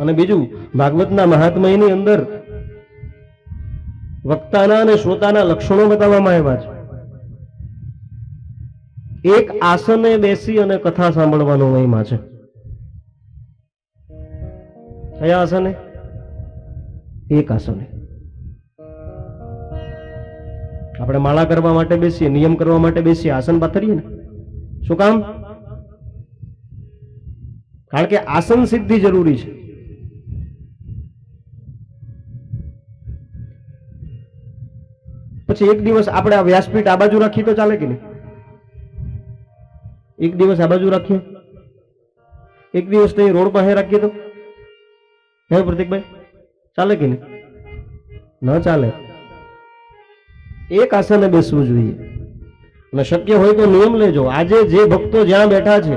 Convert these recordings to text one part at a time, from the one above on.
અને બીજું, ભાગવતના મહાત્મયની અંદર વક્તાના અને શ્રોતાના લક્ષણો બતાવવામાં આવ્યા છે. એક આસને બેસી અને કથા સાંભળવાનો મહિમા છે. કયા આસને? એક આસને. આપણે માળા કરવા માટે બેસીએ, નિયમ કરવા માટે બેસીએ, આસન પાથરીએ ને. શું કામ? કારણ કે આસન સિદ્ધિ જરૂરી છે. પછી એક દિવસ આપણે આ વ્યાસપીઠ આ બાજુ રાખીએ તો ચાલે કે નહીં? એક દિવસ આ બાજુ રાખીએ. એક દિવસ નહીં રોડ પાસે રાખીએ તો? હે પ્રતિકભાઈ, ચાલે કે નહીં? ન ચાલે. એક આસને બેસવું જોઈએ. અને શક્ય હોય તો નિયમ લેજો. આજે જે ભક્તો જ્યાં બેઠા છે,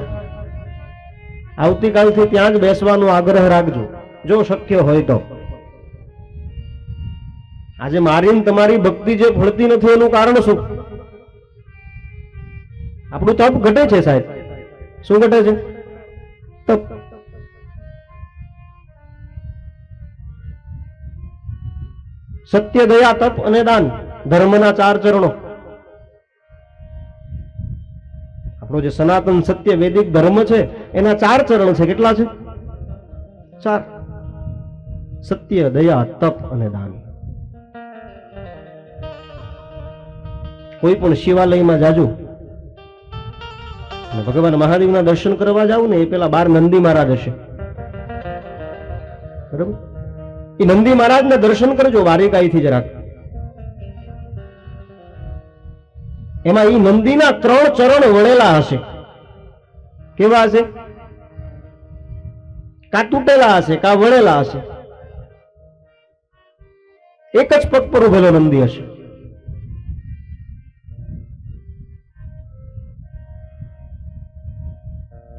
આવતીકાલથી ત્યાં જ બેસવાનો આગ્રહ રાખજો. જો શક્ય હોય તો. આજે મારીને તમારી ભક્તિ જે ફળતી નથી એનું કારણ શું? આપણું તપ ઘટે છે સાહેબ. શું ઘટે છે? તપ. સત્ય દયા, તપ અને દાન ધર્મના ચાર ચરણો. આપણો જે સનાતન સત્ય વૈદિક ધર્મ છે, એના ચાર ચરણ છે. કેટલા છે? ચાર. સત્ય, દયા, તપ અને દાન. કોઈ પણ શિવાલયમાં જાજો. ભગવાન મહાદેવના દર્શન કરવા જાવ ને, એ પેલા બાર નંદી મહારાજ હશે. બરાબર? એ નંદી મહારાજના દર્શન કરજો, વારિકાઈથી જરાક. એમાં એ નંદીના ત્રણ ચરણ વળેલા હશે. કેવા હશે? કા તૂટેલા હશે, કા વળેલા હશે? એક જ પગ પર ઉભેલો નંદી હશે.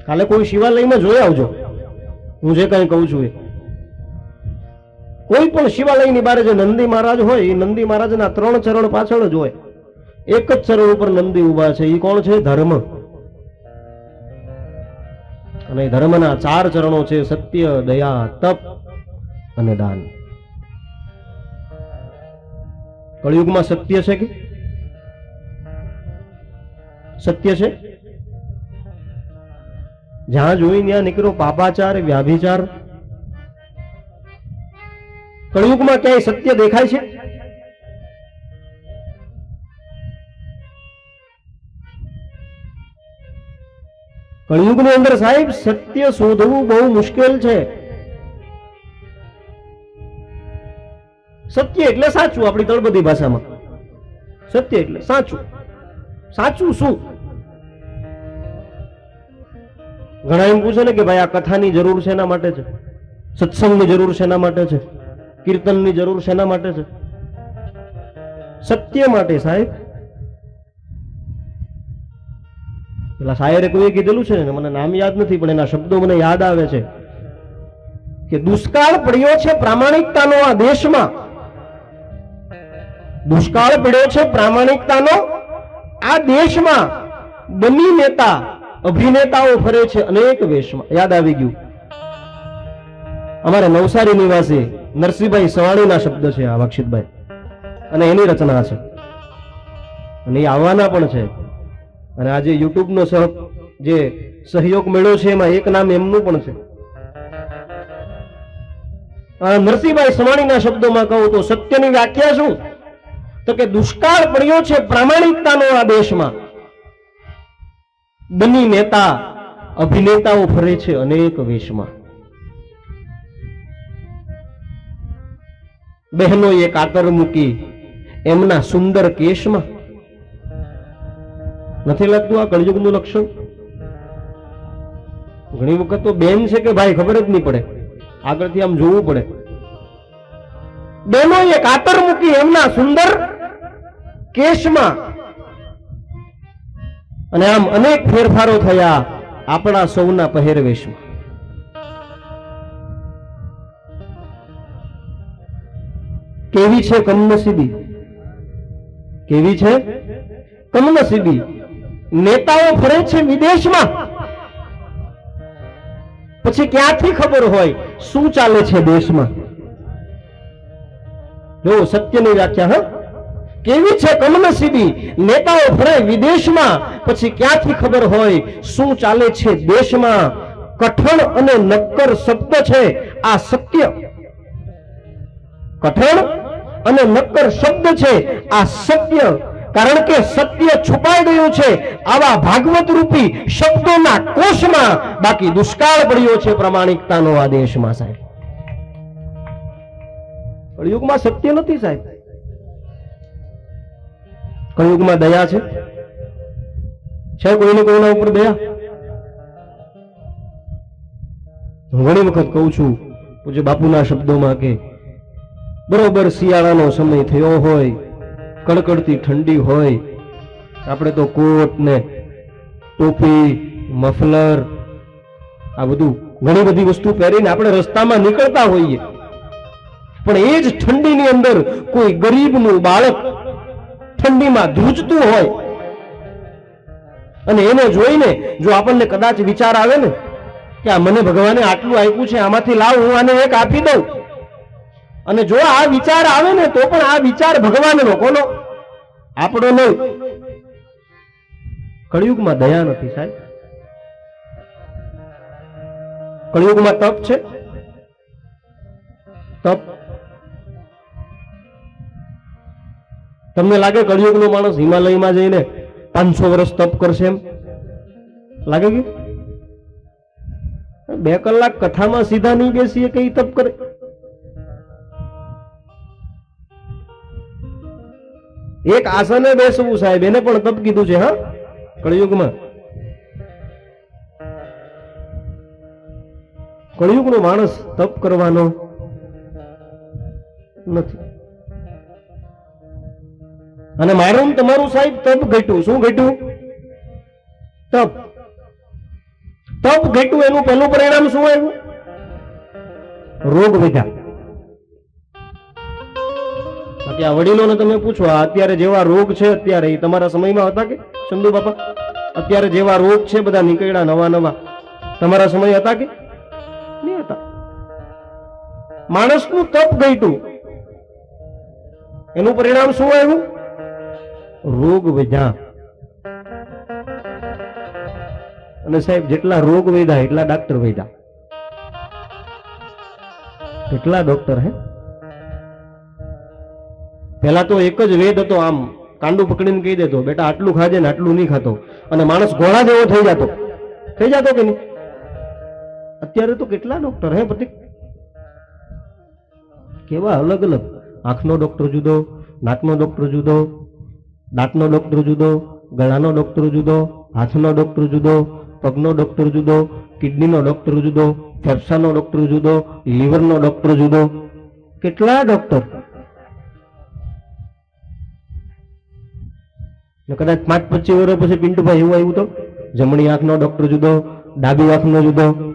કાલે કોઈ શિવાલયમાં જોઈ આવજો. હું જે કઈ કહું છું એ. કોઈ પણ શિવાલયની બારે જે નંદી મહારાજ હોય, એ નંદી મહારાજના ત્રણ ચરણ પાછળ જ હોય. એક જ ચરણ ઉપર નંદી ઊભા છે. એ કોણ છે? ધર્મ. અને ધર્મના ચાર ચરણો છે, સત્ય, દયા, તપ અને દાન. કળિયુગમાં સત્ય છે કે? સત્ય છે? જ્યાં જોઈ ત્યાં નીકળો પાપાચાર, વ્યાભિચાર. કળિયુગમાં ક્યાંય સત્ય દેખાય છે? કળિયુગની અંદર સાહેબ, સત્ય શોધવું બહુ મુશ્કેલ છે. સત્ય એટલે સાચું આપણી તળબદી ભાષામાં. સત્ય એટલે સાચું. સાચું શું? ઘણા એમ પૂછે ને કે ભાઈ આ કથાની જરૂર શેના માટે છે? સત્સંગની જરૂર શેના માટે છે? કીર્તનની જરૂર શેના માટે છે? સત્ય માટે સાહેબ. પેલા શાયરે કોઈએ કીધેલું છે ને, મને નામ યાદ નથી, પણ એના શબ્દો મને યાદ આવે છે કે દુષ્કાળ પડ્યો છે પ્રામાણિકતાનો આ દેશમાં. દુષ્કાળ પડ્યો છે પ્રામાણિકતાનો આ દેશમાં. બની નેતા અભિનેતાઓ ફરે છે અનેક વેશમાં. યાદ આવી ગયું. અમારે નવસારી નિવાસી નરસિંહભાઈ સવાણીના શબ્દ છે આ બક્ષિતભાઈ. અને એની રચના છે. અને એ આવવાના પણ છે. અને આજે યુટ્યુબનો સહ જે સહયોગ મળ્યો છે એમાં એક નામ એમનું પણ છે. નરસિંહભાઈ સવાણીના શબ્દોમાં કહું તો સત્યની વ્યાખ્યા શું? તો કે દુષ્કાળ પડ્યો છે પ્રામાણિકતાનો આ દેશમાં. બની નેતા અભિનેતાઓ ફરે છે અનેક વેશમાં. બહેનોએ કાતર મૂકી એમના સુંદર કેશમાં. નથી લાગતું આ કળયુગનું લક્ષણ? ઘણી વખત તો બેન છે કે ભાઈ ખબર જ નહીં પડે. આગળથી આમ જોવું પડે. બહેનોએ કાતર મૂકી એમના સુંદર કેશમાં અને આમ અનેક ફેરફારો થયા. આપણા સૌના પહેરવેશમાં. કેવી છે કમનસીબી? કેવી છે? કમનસીબી. નેતાઓ ફરે છે વિદેશમાં. પછી ક્યાંથી ખબર હોય શું ચાલે છે દેશમાં? જો સત્યની વ્યાખ્યા, હા? કેવી છે કમનસીબી? નેતાઓ ફરે વિદેશમાં, પછી ક્યાંથી ખબર હોય? શું ચાલે છે દેશમાં? કઠણ અને નક્કર શબ્દ છે. આ સત્ય. કઠણ અને નક્કર શબ્દ છે. આ સત્ય. કારણ કે સત્ય છુપાઈ ગયું છે. આવા ભાગવત રૂપી શબ્દોના કોષમાં બાકી દુષ્કાળ પડ્યો છે પ્રમાણિકતાનો આ દેશમાં સાહેબ. કળિયુગમાં સત્ય નથી સાહેબ. કળિયુગમાં દયા છે? છે કોઈને કોઈના ઉપર દયા? હું ઘણી વખત કહું છું, પૂજ્ય બાપુના શબ્દોમાં કે બરોબર શિયાળાનો સમય થયો હોય, કડકડતી ઠંડી હોય, આપણે તો કોટ ને ટોપી, મફલર, આ બધું ઘણી બધી વસ્તુ પહેરીને આપણે રસ્તામાં નીકળતા હોઈએ. પણ એ જ ઠંડીની અંદર કોઈ ગરીબનું બાળક ઠંડીમાં ધ્રુજતું હોય. અને એને જોઈને જો આપણને કદાચ વિચાર આવે ને કે આ મને ભગવાને આટલું આપ્યું છે, આમાંથી લાવ, હું આને એક આપી દઉં. અને જો આ વિચાર આવે ને, તો પણ આ વિચાર ભગવાનનો, કોનો? આપણો નહીં. કળિયુગમાં દયા નથી સાહેબ. કળિયુગમાં તપ છે. તપ તમને લાગે કળિયુગનો માણસ હિમાલયમાં જઈને પાંચસો વર્ષ તપ કરશે એમ? લાગે કે? બે કલાક કથામાં સીધા નહીં બેસીએ કઈ તપ કરે? એક આસને બેસવું સાહેબ, એને પણ તપ કીધું છે, હા? કળિયુગમાં. કળિયુગનો માણસ તપ કરવાનો નથી. અને મારું તમારું સાહેબ તપ ઘટ્યું. શું ઘટ્યું? તપ. તપ ઘટ્યું, એનું પહેલું પરિણામ શું આવ્યું? રોગ વધ્યા. બાકી આ વડીલોને તમે પૂછો અત્યારે જેવા રોગ છે અત્યારે, એ તમારા સમયમાં હતા કે? ચંદુ બાપા, અત્યારે જેવા રોગ છે બધા નીકળ્યા નવા નવા. તમારા સમય હતા કે? નહીં હતા. માણસનું તપ ઘટ્યું. એનું પરિણામ શું આવ્યું? રોગ વધ્યા અને સાહેબ, જેટલા રોગ વેધા, એટલા ડાક્ટર વૈધા. કેટલા ડોક્ટર હે. પેલા તો એક જ વેદ હતો આમ, કાંડું પકડીને કહી દેતો, બેટા, આટલું ખાજે ને આટલું નહીં ખાતો. અને માણસ ઘોડા જેવો થઈ જતો. થઈ જતો કે નહીં? અત્યારે તો કેટલા ડોક્ટર હે પ્રતિક કેવા અલગ અલગ આંખનો ડોક્ટર જુદો, નાકનો ડોક્ટર જુદો દાંતનો ડોક્ટર જુદો, ગળાનો ડોક્ટર જુદો, હાથનો ડોક્ટર જુદો, પગનો ડોક્ટર જુદો, કિડનીનો ડોક્ટર જુદો, ફેફસાનો ડોક્ટર જુદો, લીવરનો ડોક્ટર જુદો. કેટલા ડોક્ટર? કદાચ પાંચ પચીસ વર્ષ પછી પિન્ટુભાઈ એવું આવ્યું તો? જમણી આંખનો ડોક્ટર જુદો, ડાબી આંખનો જુદો.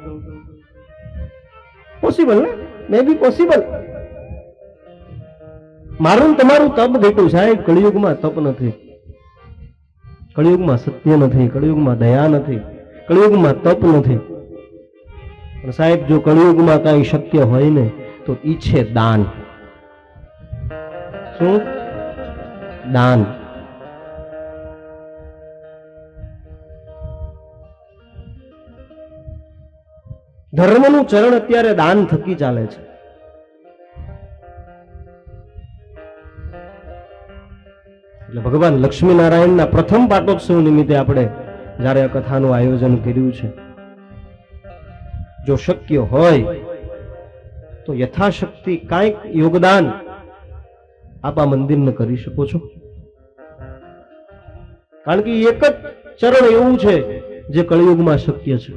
પોસિબલ ને? મે બી પોસિબલ મારું તમારું તપ ઘટ્યું. સાહેબ, કળિયુગમાં તપ નથી. કળિયુગમાં સત્ય નથી. કળિયુગમાં દયા નથી. કળિયુગમાં તપ નથી. પણ સાહેબ, જો કળિયુગમાં કઈ શક્ય હોય ને, તો ઈ છે દાન. શું? દાન. ધર્મનું ચરણ અત્યારે દાન થકી ચાલે છે. ભગવાન લક્ષ્મીનારાયણના પ્રથમ પાટોત્સવ નિમિત્તે આપણે જ્યારે આ કથાનું આયોજન કર્યું છે, જો શક્ય હોય તો યથાશક્તિ કાંઈક યોગદાન આપ આ મંદિરને કરી શકો છો. કારણ કે એક જ ચરણ એવું છે જે કળિયુગમાં શક્ય છે.